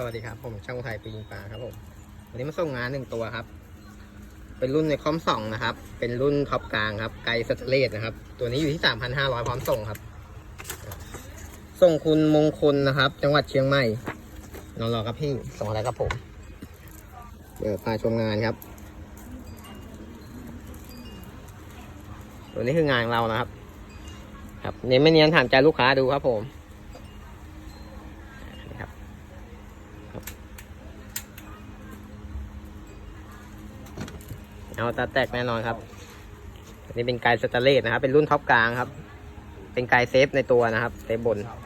สวัสดีครับ ผมช่างไทยปียิงปลาครับผมวันนี้มาส่งงานหนึ่งตัวครับ เป็นรุ่นในคอมสองนะครับ เป็นรุ่นท็อปกลางครับ ไกลสเตเลสนะครับ ตัวนี้อยู่ที่สามพันห้าร้อยพร้อมส่งครับ ส่งคุณมงคลนะครับ จังหวัดเชียงใหม่นอนรอครับพี่ส่งอะไรครับผมเดี๋ยวพาชมงานครับ ตัวนี้คืองานเรานะครับ ครับเน้นไม่เนียนถามใจลูกค้าดูครับผมนี่ครับ เอาตาแตกแน่นอนครับ อันนี้เป็นไกสเตนเลสนะครับ เป็นรุ่นท็อปกลางครับ เป็นไกเซฟในตัวนะครับเซฟบนครับ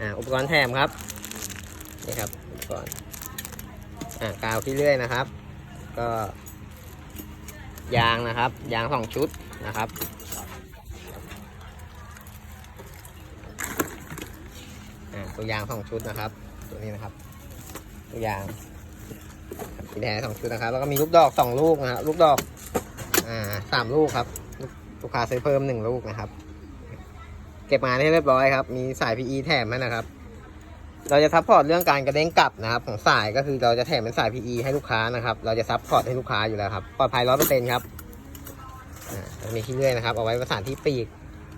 อ่าอุปกรณ์แถมครับ นี่ครับอุปกรณ์อ่ากาวที่เลื่อยนะครับ ก็ยางนะครับ ยางสองชุดนะครับตัวยางสองชุดนะครับ ตัวนี้นะครับ ตัวยาง สีแดงสองชุดนะครับ แล้วก็มีลูกดอกสองลูกนะครับลูกดอกอ่าสามลูกครับลูกลูกค้าซื้อเพิ่มหนึ่งลูกนะครับ เก็บงานให้เรียบร้อยครับ มีสาย PE แถมให้นะครับ เราจะซัพพอร์ตเรื่องการกระเด้งกลับนะครับ ของสายก็คือเราจะแถมเป็นสาย PE ให้ลูกค้านะครับ เราจะซัพพอร์ตให้ลูกค้าอยู่แล้วครับปลอดภัยร้อยเปอร์เซ็นต์ครับอ่ามีที่เลื่อยนะครับ เอาไว้ประสานที่ปีก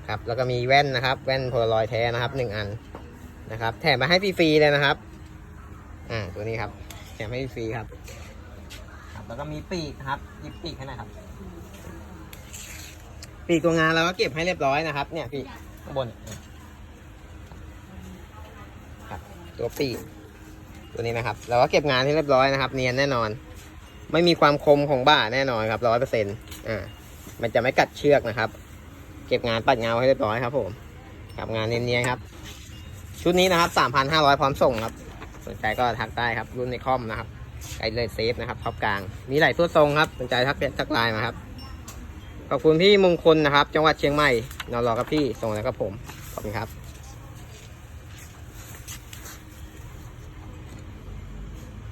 ครับ แล้วก็มีแว่นนะครับ แว่นโพลารอยแท้นะครับหนึ่งอันนะครับ แถมมาให้ฟรีๆเลยนะครับ อ่า ตัวนี้ครับ แถมให้ฟรีครับ แล้วก็มีปีกครับหยิบปีกให้หนะครับ ปีกตัวงานเราก็เก็บให้เรียบร้อยนะครับ เนี่ยพี่ข้างบนครับตัวปีกตัวนี้นะครับ เราก็เก็บงานให้เรียบร้อยนะครับ เนียนแน่นอน ไม่มีความคมของบ่าแน่นอนครับร้อยเปอร์เซ็นต์อ่ามันจะไม่กัดเชือกนะครับ เก็บงานปัดเงาให้เรียบร้อยครับ ผมกับงานเนียนๆครับ ชุดนี้นะครับสามพันห้าร้อยพร้อมส่งครับ สนใจก็ทักได้ครับ รุ่นในคอมนะครับ ไกด์เลยเซฟนะครับท็อปกลาง มีหลายตัวทรงครับสนใจทักทักไลน์มาครับ ขอบคุณพี่มงคลนะครับ จังหวัดเชียงใหม่นอนรอครับพี่ส่งแล้วกับผม ขอบคุณครับ